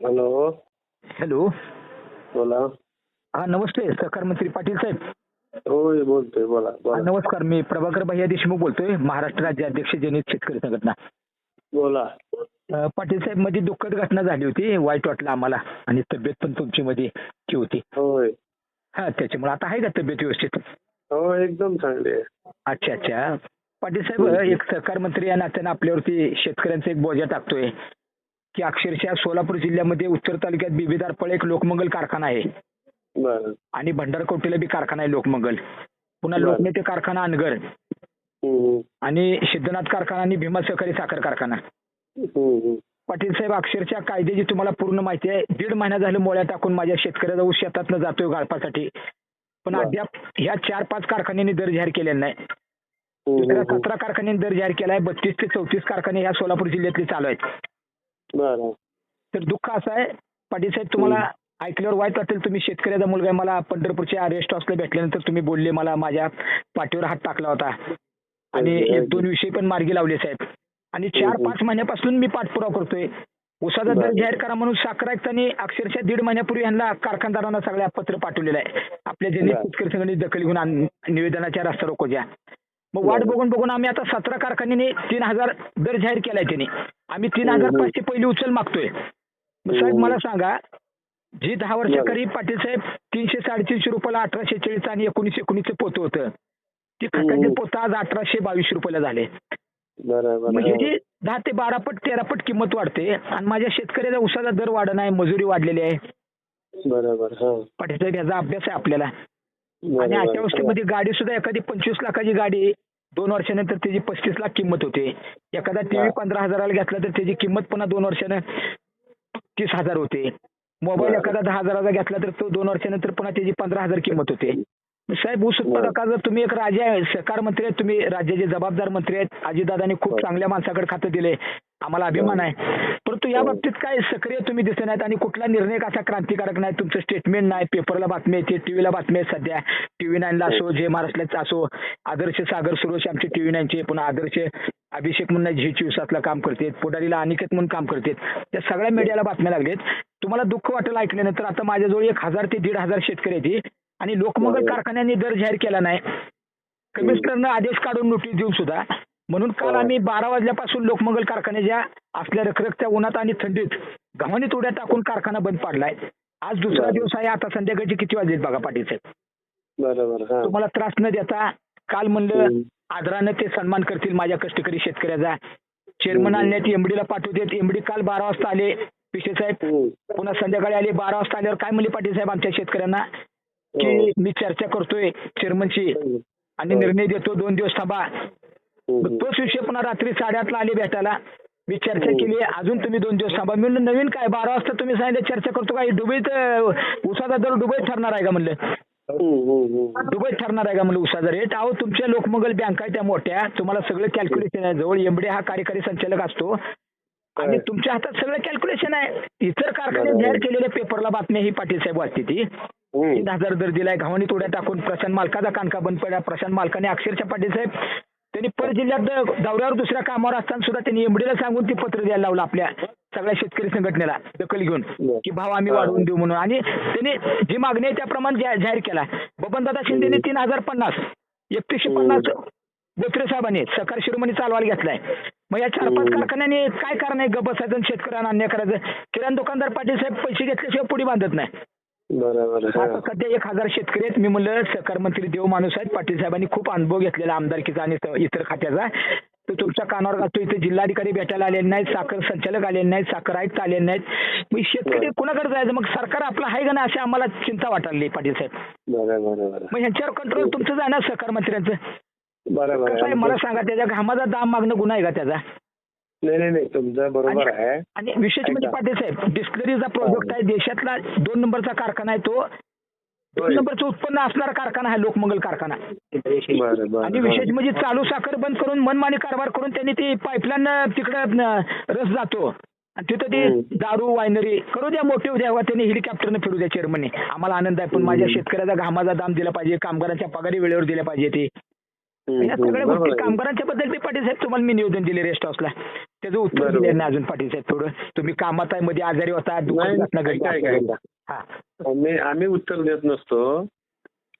Hello. Hello. बोला. हा नमस्ते सहकार मंत्री पाटील साहेब. होय बोलतोय बोला हा, बोला नमस्कार मी प्रभाकर भैया देशमुख बोलतोय महाराष्ट्र राज्य अध्यक्ष जनहित शेतकरी संघटना. बोला. अ, पाटील साहेबमध्ये दुःखद घटना झाली होती वाईट वाटलं आम्हाला आणि तब्येत पण तुमची मध्ये ची होती. होय. हा त्याच्यामुळे आता आहे का तब्येत व्यवस्थित? हो एकदम चांगली आहे. अच्छा अच्छा. पाटील साहेब एक सहकार मंत्री या नात्यानं आपल्यावरती शेतकऱ्यांचा एक बोजा टाकतोय. की अक्षरशः सोलापूर जिल्ह्यामध्ये उत्तर तालुक्यात बिबीदारपळ एक लोकमंगल कारखाना आहे. बरं. आणि भंडारकोटीला बी कारखाना आहे लोकमंगल. पुन्हा बरं. लोकनेते कारखाना अनगर. हम्म, आणि सिद्धनाथ कारखाना आणि भीमा सहकारी साखर कारखाना. हम्म, हम्म. पाटील साहेब अक्षरशः कायद्याची तुम्हाला पूर्ण माहिती आहे. दीड महिना झालं मोळ्या टाकून माझ्या शेतकऱ्याचा ऊस शेतातनं जातोय गाळपासाठी. पण बरं. अद्याप ह्या चार पाच कारखान्यांनी दर जाहीर केलेला नाही. हम्म, दुसऱ्या हम्म. सतरा कारखान्यांनी दर जाहीर केलाय बत्तीस ते चौतीस कारखाने ह्या सोलापूर जिल्ह्यातले चालू आहेत. बरं तर दुःख असं आहे पाटील साहेब तुम्हाला ऐकल्यावर वाईट वाटेल तुम्ही शेतकऱ्याचा मुलगा आहे. मला पंढरपूरच्या रेस्ट हाऊसला भेटल्यानंतर तुम्ही बोलले मला माझ्या पाठीवर हात टाकला होता आणि एक. दोन विषय पण मार्गी लावले साहेब आणि चार. पाच महिन्यापासून मी पाठपुरावा करतोय उसाचा दर. जाहीर करा म्हणून साखर आयुक्तांनी अक्षरशः दीड महिन्यापूर्वी यांना कारखानदारांना सगळ्या पत्र पाठवलेलं आहे आपल्या जनहित बरं. शेतकरी संघटनेची दखल घेऊन निवेदनाच्या रस्ता रोकोच्या मग वाट. बघून बघून आम्ही आता सतरा कारखान्याने तीन हजार दर जाहीर केलाय त्यांनी आम्ही तीन हजार हम्म. पाचशे पहिली उचल मागतोय मग साहेब हम्म. मला सांगा जी दहा. वर्षाखाली पाटील साहेब तीनशे साडेतीनशे रुपयाला अठराशे चाळीस आणि एकोणीसशे एकोणीसचं पोतं होतं ती खताचे. पोतं आज अठराशे बावीस रुपयाला झाले बरं ह्याची दहा ते बारा पट तेरा पट किंमत वाढते आणि माझ्या शेतकऱ्याचा उसाचा दर वाढण आहे मजुरी वाढलेली आहे बरं बरं हा पाटील साहेब ह्याचा अभ्यास आहे आपल्याला आणि अशा. अवस्थेमध्ये गाडी सुद्धा एखादी पंचवीस लाखाची गाडी दोन वर्षानंतर त्याची पस्तीस लाख किंमत होते एखादा टीव्ही. पंधरा हजाराला घेतला तर त्याची किंमत पुन्हा दोन वर्षानं तीस हजार होते मोबाईल. एखादा दहा हजाराचा घेतला तर तो दोन वर्षानंतर पुन्हा त्याची पंधरा हजार किंमत होते साहेब ऊस उत्पादकाचा तुम्ही एक राजा आहे सहकार मंत्री आहेत तुम्ही राज्याचे जबाबदार मंत्री आहेत अजितदादांनी खूप. चांगल्या माणसाकडे खातं दिले आम्हाला अभिमान आहे परंतु या बरं. बाबतीत काय सक्रिय तुम्ही दिसत नाहीत आणि कुठला निर्णय कसा क्रांतिकारक नाही? तुमचं स्टेटमेंट नाही पेपरला बातमी येते टीव्हीला बातमी आहेत सध्या. टीव्ही नाईनला असो जे महाराष्ट्राचा असो आदर्श सागर सुरोश आमचे टीव्ही नाईनचे पुन्हा आदर्श अभिषेक म्हणून झी चोवीसातला काम करतात पुढारीला अनिकेत म्हणून काम करतात त्या सगळ्या मीडियाला बातम्या लागलेत. तुम्हाला दुःख वाटेल ऐकल्यानंतर आता माझ्याजवळ एक हजार ते दीड हजार शेतकरी आहेत आणि लोकमंगल. कारखान्यांनी दर जाहीर केला नाही. कमिशनरनं आदेश काढून नोटीस देऊन सुद्धा म्हणून काल बरं. आम्ही बारा वाजल्यापासून लोकमंगल कारखान्याच्या असल्या रखरखत्या उन्हात आणि थंडीत गव्हाणीत उड्या टाकून कारखाना बंद पाडलाय आज दुसरा. दिवस आहे आता संध्याकाळचे किती वाजलेत बघा पाटील साहेब हा तुम्हाला त्रास न देता काल म्हणलं. आदरानं ते सन्मान करतील माझ्या कष्टकरी शेतकऱ्याचा चेअरमन. आणण्यात एमडीला पाठवतात एमडी काल बारा वाजता आले पिशे साहेब. पुन्हा संध्याकाळी आले बारा वाजता आल्यावर काय म्हणले पाटील साहेब आमच्या शेतकऱ्यांना हो. की मी चर्चा करतोय चेअरमनशी आणि हो. निर्णय देतो दोन दिवस थांबा. मग तोच विषय पुन्हा रात्री साडेआठला आले भेटायला. मी चर्चा. केली. अजून तुम्ही दोन दिवस थांबा. मी म्हणलं नवीन काय? बारा वाजता तुम्ही सांगितलं चर्चा करतो काय दुबईत उसाचा दर दुबईत ठरणार आहे का? म्हणलं. दुबईत ठरणार आहे का? म्हणलं उसाचा रेट अहो तुमच्या लोकमंगल बँका आहे त्या मोठ्या. तुम्हाला सगळं कॅल्क्युलेशन आहे. जवळ एमडी हा कार्यकारी संचालक असतो. आणि. तुमच्या हातात सगळं कॅल्क्युलेशन आहे. इतर कारखान्यात. जाहीर केलेल्या पेपरला बातम्या ही पाटील साहेब वाचते ती. तीन हजार दर दिलाय. घावणी तोड्या टाकून प्रशांत मालकाचा कानका बंद पडला. प्रशांत मालकाने अक्षरशः पाटील साहेब त्यांनी पर जिल्ह्यात दौऱ्यावर दुसऱ्या कामावर असताना सुद्धा त्यांनी एमडीला सांगून ती पत्र द्यायला लावलं आपल्या सगळ्या शेतकरी संघटनेला दखल घेऊन. की भाव आम्ही. वाढवून देऊ म्हणून आणि त्यांनी जी मागणी आहे त्याप्रमाणे जाहीर केला बबनदादा शिंदेने तीन हजार पन्नास एकतीसशे. पन्नास बोत्रे साहेबांनी सकार शिरोमणी चालवायला घेतलाय मग या चार पाच. कारखान्याने काय कारण आहे आणि शेतकऱ्यांना अन्याय करायचं किराणा दुकानदार पाटील साहेब पैसे घेतल्याशिवाय पुढे बांधत नाही बरं बरं आता सध्या एक हजार शेतकरी आहेत. मी म्हणलं सहकार मंत्री देव माणूस आहेत. पाटील साहेबांनी खूप अनुभव घेतलेला आमदारकीचा आणि इतर खात्याचा. तो तुमच्या कानावर घालतो इथे जिल्हाधिकारी भेटायला आलेले नाहीत साखर संचालक आलेले नाहीत साखर आयुक्त आलेले नाहीत. मग शेतकरी. कुणाकडे जायचं? मग सरकार आपलं आहे का नाही अशी आम्हाला चिंता वाटायली पाटील साहेब. मग ह्यांच्यावर कंट्रोल तुमचं जाणार सहकार मंत्र्यांचं? मला सांगा त्याच्या घामाचा दाम मागणं गुन्हा आहे का त्याचा? नाही नाही नाही. तुमचं बरोबर आहे. आणि विशेष म्हणजे. पाटील साहेब डिस्टलरीचा प्रोजेक्ट आहे. देशातला दोन नंबरचा कारखाना आहे तो. दोन. नंबरचं उत्पन्न असणारा कारखाना आहे लोकमंगल कारखाना. आणि विशेष म्हणजे चालू साखर बंद करून मनमानी कारभार करून त्यांनी ती पाईपलाईन तिकडे रस जातो. आणि तिथं ती. दारू वायनरी करू द्या मोठे उद्या त्यांनी हेलिकॉप्टरने फिरू द्या चेअरमनने आम्हाला आनंद आहे पण माझ्या शेतकऱ्याचा घामाचा दाम दिला पाहिजे कामगारांच्या पगारी वेळेवर दिल्या पाहिजे ते. या सगळ्या गोष्टी. कामगारांच्या बद्दल बी पाटील साहेब तुम्हाला मी निवेदन दिले रेस्ट हाऊसला त्याचं उत्तर. दिलं नाही अजून पाटील साहेब थोडं. तुम्ही कामात आहे मध्ये आजारी होता आम्ही आम्ही उत्तर देत नसतो.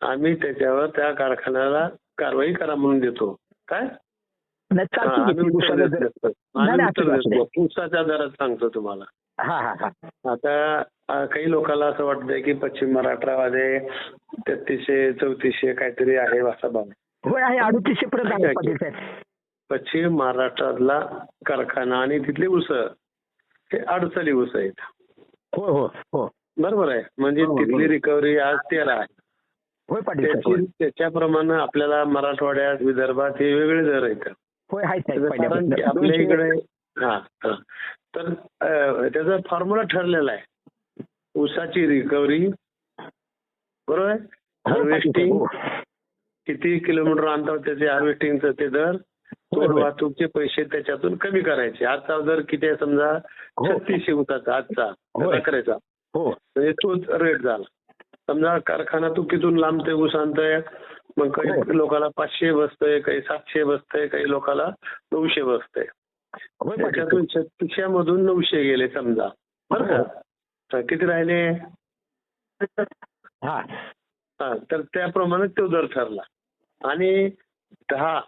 आम्ही त्याच्यावर त्या कारखान्याला कारवाई करा म्हणून देतो. काय? ऊसाच्या दरात सांगतो तुम्हाला. आता काही लोकांना असं वाटतंय की पश्चिम मराठवामध्ये तेहतीसशे चौतीसशे काहीतरी आहे असा भाव अडुतीसशे पर्यंत पश्चिम महाराष्ट्रातला कारखाना आणि तिथले ऊस हे अडचणी ऊस आहेत. हो हो हो. बरोबर आहे. म्हणजे तिथली. रिकव्हरी आज तेरा आहे. त्याच्याप्रमाणे आपल्याला मराठवाड्यात विदर्भात हे वेगळे दर आहेत. आपल्या इकडे हा तर त्याचा फॉर्म्युला ठरलेला आहे. ऊसाची रिकव्हरी बरोबर आहे? हो, हार्वेस्टिंग हो. किती किलोमीटर अंतर त्याचे हार्वेस्टिंगचं ते दर टोल होय. वाहतूकचे पैसे त्याच्यातून कमी करायचे. आजचा दर किती आहे समजा हो. छत्तीसशे ऊसाचा आजचा. साखरेचा हो. म्हणजे तोच रेट झाला. समजा कारखाना तू किथून लांबते ऊस आणतोय मग हो. काही लोकांना पाचशे बसतंय काही सातशे बसतंय काही लोकांना नऊशे बसतंय. त्याच्यातून छत्तीसशे मधून नऊशे गेले समजा. बरं का? तर किती राहिले? हा. हा तर त्याप्रमाणे तो दर ठरला. आणि दहा.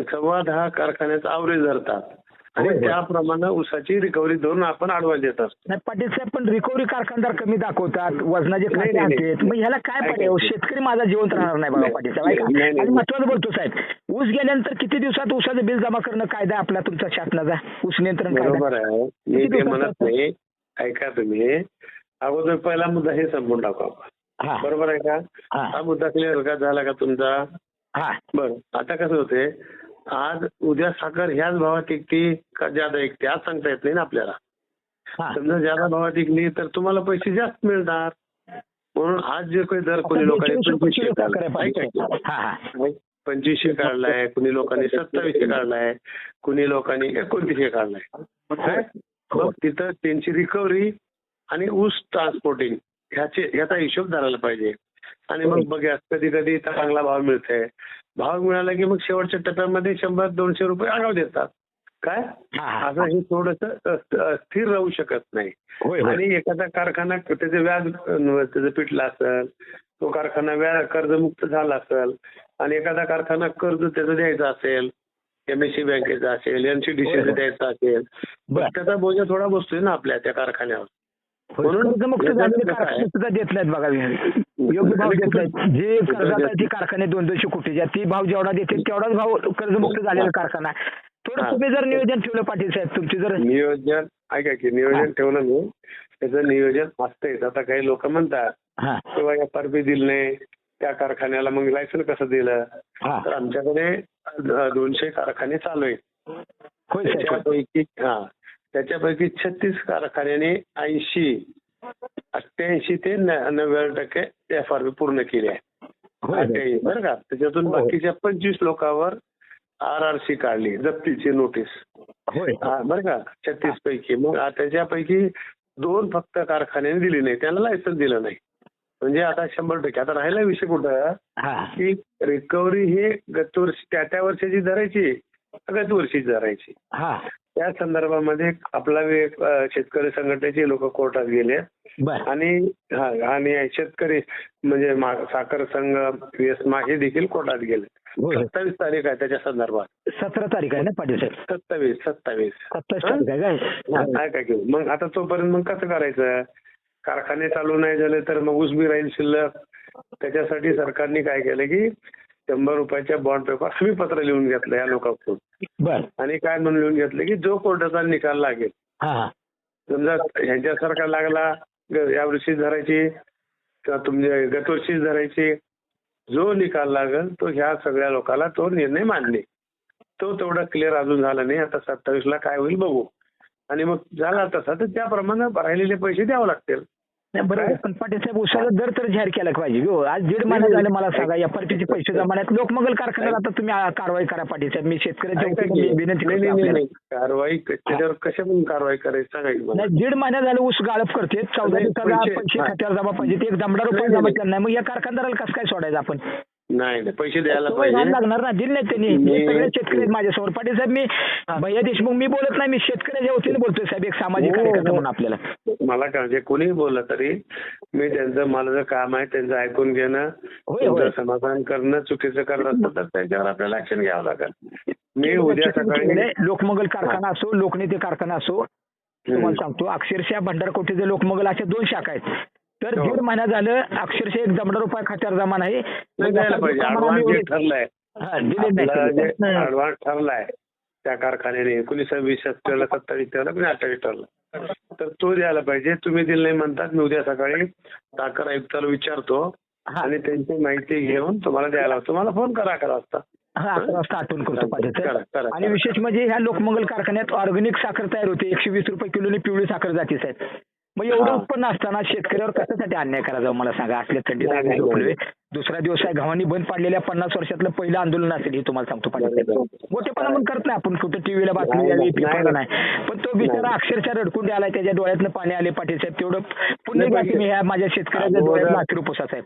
सव्वा दहा कारखान्याचा आवरेज धरतात. आणि. त्याप्रमाणे ऊसाची रिकव्हरी धरून आपण आडवा देत असतो. नाही पाटील साहेब पण रिकव्हरी कारखानदार कमी दाखवतात वजनाचे. आणतात मग ह्याला काय पर्याय? हो? ऐका. शेतकरी माझा जिवंत राहणार नाही बाबा पाटील साहेब आणि. महत्वाचं बोलतो साहेब ऊस गेल्यानंतर किती दिवसात ऊसाचं बिल जमा करणं कायदा आपला तुमचा शासनाचा? ऊस नियंत्रण बरोबर आहे. मी ते म्हणत नाही. ऐका तुम्ही. अगोदर पहिला मुद्दा हे संपून टाकू आपण. हा. बरोबर आहे का? हा. हा मुद्दा क्लिअर का झाला का तुमचा? हा. बरं आता कसं होते आज उद्या साखर ह्याच भावात विकते का ज्यादा विकते आज सांगता येत नाही ना आपल्याला. समजा ज्यादा भावात विकली तर तुम्हाला पैसे जास्त मिळणार. म्हणून आज जे काही दर कोणी लोकांनी पंचवीसशे काढलाय पंचवीसशे काढलाय कुणी लोकांनी सत्तावीसशे काढलाय कुणी लोकांनी एकोणतीसशे काढलाय? हो. मग तिथं त्यांची रिकव्हरी आणि ऊस ट्रान्सपोर्टिंग ह्याचे ह्याचा हिशोब धरायला पाहिजे. आणि मग बघा कधी कधी चांगला भाव मिळतोय. भाव मिळाला की मग शेवटच्या टप्प्यामध्ये शंभर दोनशे रुपये आगाव देतात. काय. असं हे थोडस स्थिर राहू शकत नाही. आणि एखादा कारखाना त्याचे व्याज त्याचं पिटलं असेल तो कारखाना व्याज कर्जमुक्त झाला असेल आणि एखादा कारखाना कर्ज त्याचं द्यायचं असेल एमएससी बँकेचा असेल होय, एनसीडीसी होय. द्यायचा असेल त्याचा बोजा थोडा बसतोय ना आपल्या त्या कारखान्यावर. म्हणून कर्जमुक्त झालेले सुद्धा देत नाहीत बघा योग्य भाव आणि देत कुठं- नाहीत जे कर्जात देत- ती कारखाने दोन दोनशे कोटीच्या ती भाव जेवढा देते तेवढाच भाव कर्जमुक्त झालेला कारखाना थोडं हा. तुम्ही जर नियोजन ठेवलं पाटील साहेब तुमची जर नियोजन ऐका की नियोजन हा. ठेवलं मी. त्याचं नियोजन असतंच आता काही लोक म्हणतात हा. किंवा एफ आर पी दिलं नाही. त्या कारखान्याला मग लायसन कसं दिलं? हा. तर आमच्याकडे दोनशे कारखाने चालू आहेत. त्याच्यापैकी हा. त्याच्यापैकी छत्तीस कारखान्याने ऐंशी अठ्ठ्याऐंशी ते न- नव्वद टक्के एफ आर पी पूर्ण केली आहे. अठ्ठ्याऐंशी बरं का? त्याच्यातून. बाकीच्या पंचवीस लोकांवर आर आर सी काढली जप्तीची नोटीस हा, बरं का? छत्तीस पैकी. मग त्याच्यापैकी दोन फक्त कारखान्याने दिली नाही. त्यांना लायसन दिलं नाही. म्हणजे आता शंभर टक्के. आता राहिला विषय कुठं? की रिकव्हरी हे गत वर्षी त्या त्या वर्षाची धरायची गत वर्षीची धरायची हा. त्या संदर्भामध्ये आपला शेतकरी संघटनेचे लोक कोर्टात गेले. बर. आणि हा आणि शेतकरी म्हणजे साखर संघ वियस्मा हे देखील कोर्टात गेले. होय सत्तावीस तारीख आहे त्याच्या संदर्भात. सतरा तारीख आहे ना पाटील साहेब? सत्तावीस सत्तावीस. हा? काय? नाही का घेऊ मग आता तोपर्यंत मग कसं करायचं? कारखाने चालू नाही झाले तर मग ऊस बी राहील शिल्लक. त्याच्यासाठी सरकारने काय केलं की शंभर रुपयाच्या बॉन्ड पेपर हमी पत्र लिहून घेतलं या लोकांकडून. बर. आणि काय म्हणून लिहून घेतलं की जो कोर्टाचा निकाल लागेल. समजा ह्यांच्यासारखा लागला या वर्षीच धरायची किंवा तुमच्या गतवर्षीच धरायची जो निकाल लागेल तो ह्या सगळ्या लोकांना तो निर्णय मान्य तो तेवढा क्लिअर अजून झाला नाही आता सत्तावीस ला काय होईल बघू. आणि मग झाला तसा तर त्याप्रमाणे राहिलेले पैसे द्यावे लागतील. बरोबर. पण पाटील साहेब उसाचा दर तर जाहीर केला पाहिजे. हो आज दीड महिना झाले मला सांगा एफआरपीचे पैसे जमा नाहीत. लोकमंगल कारखान्यात आता तुम्ही कारवाई करा पाटील साहेब मी शेतकऱ्याच्या विनंती नाही करतो कारवाई त्याच्यावर कशा म्हणून कारवाई करायची सांगा की मला. नाही दीड महिना झाले ऊस गाळप करते चौदा दिवसाला पैसे-. खात्यावर जमा पाहिजे. ते एक दमडा रुपये जमा. केला नाही. मग या कारखानदाराला कसं काय सोडायचं आपण? नाही नाही. पैसे द्यायला पाहिजे. लागणार ना दिले त्यांनी. मी- सगळे शेतकरी माझ्यासमोर. पाटील साहेब मी भैया देशमुख मी बोलत नाही मी शेतकऱ्याच्या वतीने बोलतोय साहेब एक सामाजिक हो, कार्यकर्ता हो. म्हणून आपल्याला. मला कळते कोणीही बोललं तरी मी त्यांचं मला जर काम आहे त्यांचं ऐकून घेणं समाधान करणं चुकीचं करत असतं तर त्याच्यावर आपल्याला ऍक्शन घ्यावं लागेल. मी उद्या सकाळी. लोकमंगल कारखाना असो लोकनेते कारखाना असो तुम्हाला सांगतो अक्षरशः भंडारकोटेचे लोकमंगल अशा दोन शाखा आहेत. तर हो. दीड महिना झालं अक्षरशः एक दमडा रुपये खात्यावर जमा नाही. नाही द्यायला पाहिजे ऍडव्हान्स ठरलंय हा, त्या कारखान्याने एकोणीसावीस ठरला सत्तावीस ठरला पण अठ्ठावीस ठरला तर तो द्यायला पाहिजे. तुम्ही दिले नाही म्हणतात मी उद्या सकाळी साखर आयुक्ताला विचारतो. आणि त्यांची माहिती घेऊन तुम्हाला द्यायला लावतो. मला फोन करा अकरा वाजता. हा अकरा वाजता आठवण करतो आणि. विशेष म्हणजे ह्या लोकमंगल कारखान्यात ऑर्गॅनिक साखर तयार होते. एकशे वीस रुपये किलोने पिवळी साखर जाते साहेब. मग एवढं हा. उत्पन्न असताना शेतकऱ्यावर कशासाठी अन्याय करायचा मला सांगा असल्या थंडीत. दुसरा दिवस आहे गव्हाणी बंद पाडलेल्या पन्नास वर्षातलं पहिलं आंदोलन असेल हे तुम्हाला सांगतो पाटील. मोठेपणा पण करत नाही आपण कुठं टीव्हीला बातमी नाही, द्यावी नाही, पेपरला नाही. नाही. पण तो बिचारा अक्षरशः रडकून आलाय त्याच्या डोळ्यातनं पाणी आले पाटील साहेब. तेवढं पुन्हा नाही, घ्या पण- तुम्ही ह्या माझ्या शेतकऱ्याच्या डोळ्यात लाखी रुपसा साहेब.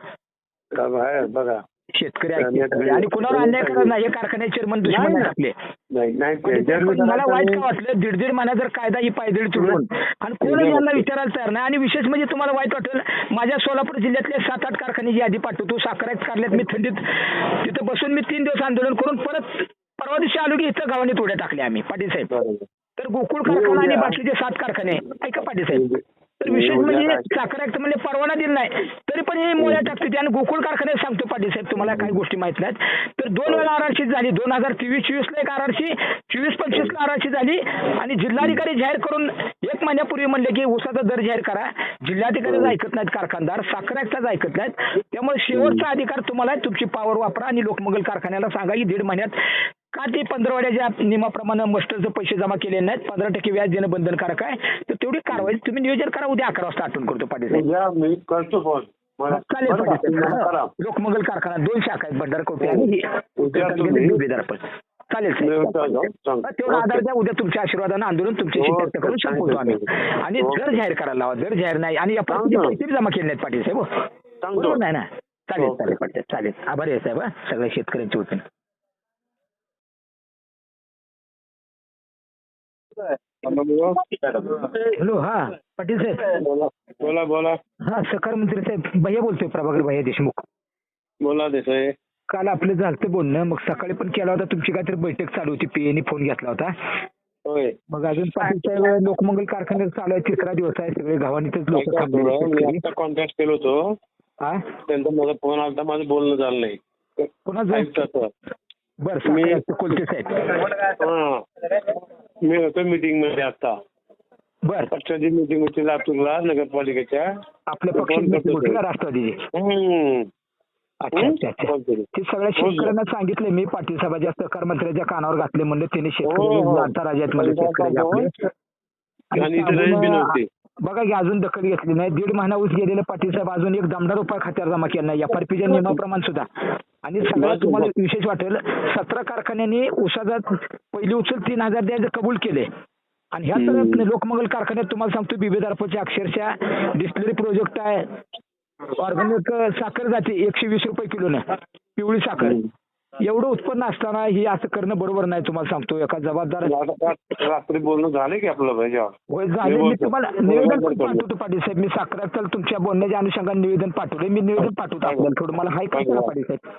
बघा. शेतकरी आणि ऐकले. आणि कुणावर अन्याय करत नाही? हे कारखान्याचे चेअरमन दुश्मन नाही, आहेत आपले. नाही नाही. पण त्याच्यावर मी मला वाईट का वाटलं? दीड दीड महिना जर कायदा ही पायदळी तुडून आणि कोणी. यांना विचारायला तयार नाही? आणि विशेष म्हणजे तुम्हाला वाईट वाटेल माझ्या सोलापूर जिल्ह्यातले सात आठ कारखान्याची यादी पाठवतो साखर काढल्यात मी थंडीत तिथं बसून मी तीन दिवस आंदोलन करून परत परवा दिवशी आलो की इथं गावाने तोड्या टाकल्या आम्ही पाटील साहेब. तर गोकुळ कारखाना आणि उद्या- बाकीचे सात कारखाने ऐका पाटील साहेब. तर विशेष म्हणजे साखर ऍक्ट म्हणजे परवाना दिला नाही. तरी पण हे मोळ्या टाकते आणि गोकुळ कारखान्यात सांगतो पाटील साहेब तुम्हाला काही गोष्टी माहीत नाहीत. तर दोन वेळा आरआरशी झाली. दोन हजार तेवीस चोवीस ला एक आरआरशी चोवीस पंचवीस ला आरआरशी झाली. आणि जिल्हाधिकारी जाहीर करून एक महिन्यापूर्वी म्हणले की उसाचा दर जाहीर करा. जिल्हाधिकारीच ऐकत नाहीत कारखानदार. साखर ऍक्टच ऐकत नाहीत. त्यामुळे शेवटचा अधिकार तुम्हाला. तुमची पॉवर वापरा आणि लोकमंगल कारखान्याला सांगा. की दीड महिन्यात का ते पंधरवाड्याच्या नियमाप्रमाणे मस्टरचे पैसे जमा केले नाहीत पंधरा टक्के व्याज देणं बंधनकारक आहे तर तेवढी कारवाई तुम्ही नियोजन करा उद्या अकरा वाजता आठवण करतो पाटील साहेब उद्या मी करतो फोन मला चालेल? पाटील साहेब. लोकमंगल कारखाना दोन शाखा आहेत भंडारकोटे आणि ही. उद्या तर तुम्ही- बेदार पण चालेल साहेब सांगतो. तेवढा आधार. द्या उद्या तुमच्या आशीर्वादानं आंदोलन तुमच्याशी हो, व्यक्त करून संपवतो आम्ही. आणि ओके. दर जाहीर करायला लावा दर जाहीर नाही आणि आपण सांगतो. पैसे बी जमा केले नाहीत पाटील साहेब हो. सांगतो. बरोबर नाही ना चालेल. चालेल पाटील चालेल आभारी आहे साहेब हा, सगळ्या शेतकऱ्यांच्या वतीने हॅलो हा पाटील साहेब. बोला बोला. बोला हा सहकार मंत्री साहेब भैया बोलतोय प्रभाकर भैया देशमुख. बोला देसाई. काल आपलं झालं बोलणं मग सकाळी पण केला होता तुमची काहीतरी बैठक चालू होती पीएने फोन घेतला होता. होय. मग अजून पाटील साहेब लोकमंगल कारखान्यात चालू आहे तिसरा दिवस आहे सगळे गव्हाणीतच लोक मी आता कॉन्टॅक्ट केलो होतो. हा त्यांचा माझा फोन आला माझं बोलणं झालं नाही. कोणाचं? बरं मी- कोलते साहेब हा मी होतो मीटिंगमध्ये आता बर पक्षाची मीटिंग होती लातूरला नगरपालिकेच्या आपल्या पक्षाची. राष्ट्रवादीची. अच्छा. ते सगळ्या हो. शेतकऱ्यांना सांगितले मी पाटील साहेबाच्या सहकार मंत्र्याच्या कानावर घातले म्हणले त्यांनी हो, हो. शेतकरी जाणता राजा आहेत म्हणले शेतकरी बघा की अजून दखल घेतली नाही. दीड महिना ऊस गेलेले पाटील साहेब अजून एक दमदार रुपये खात्यावर जमा केला नाही. एफआरपीच्या नियमाप्रमाणे सुद्धा. आणि सगळ्यात तुम्हाला. विशेष वाटेल सतरा कारखान्यांनी ऊसाचा पहिली उचल तीन हजार द्यायचं कबूल केले. आणि ह्या हम्म. लोकमंगल कारखान्यात तुम्हाला सांगतो बिबेदारपोचे अक्षरशः डिस्टिलरी प्रोजेक्ट आहे. ऑर्गॅनिक साखर जाते एकशे वीस रुपये किलोनं. पिवळी साखर. एवढं उत्पन्न असताना हे असं करणं बरोबर नाही तुम्हाला सांगतो. एका जबाबदार रात्र- बोलणं झालं की आपलं झाले. मी. तुम्हाला निवेदन. पाठवतो पाटील साहेब. मी साखरात तुमच्या बोलण्याच्या अनुषंगाने निवेदन पाठवले मी निवेदन पाठवतो आपल्याला थोडं. मला हाय करा पाटील साहेब?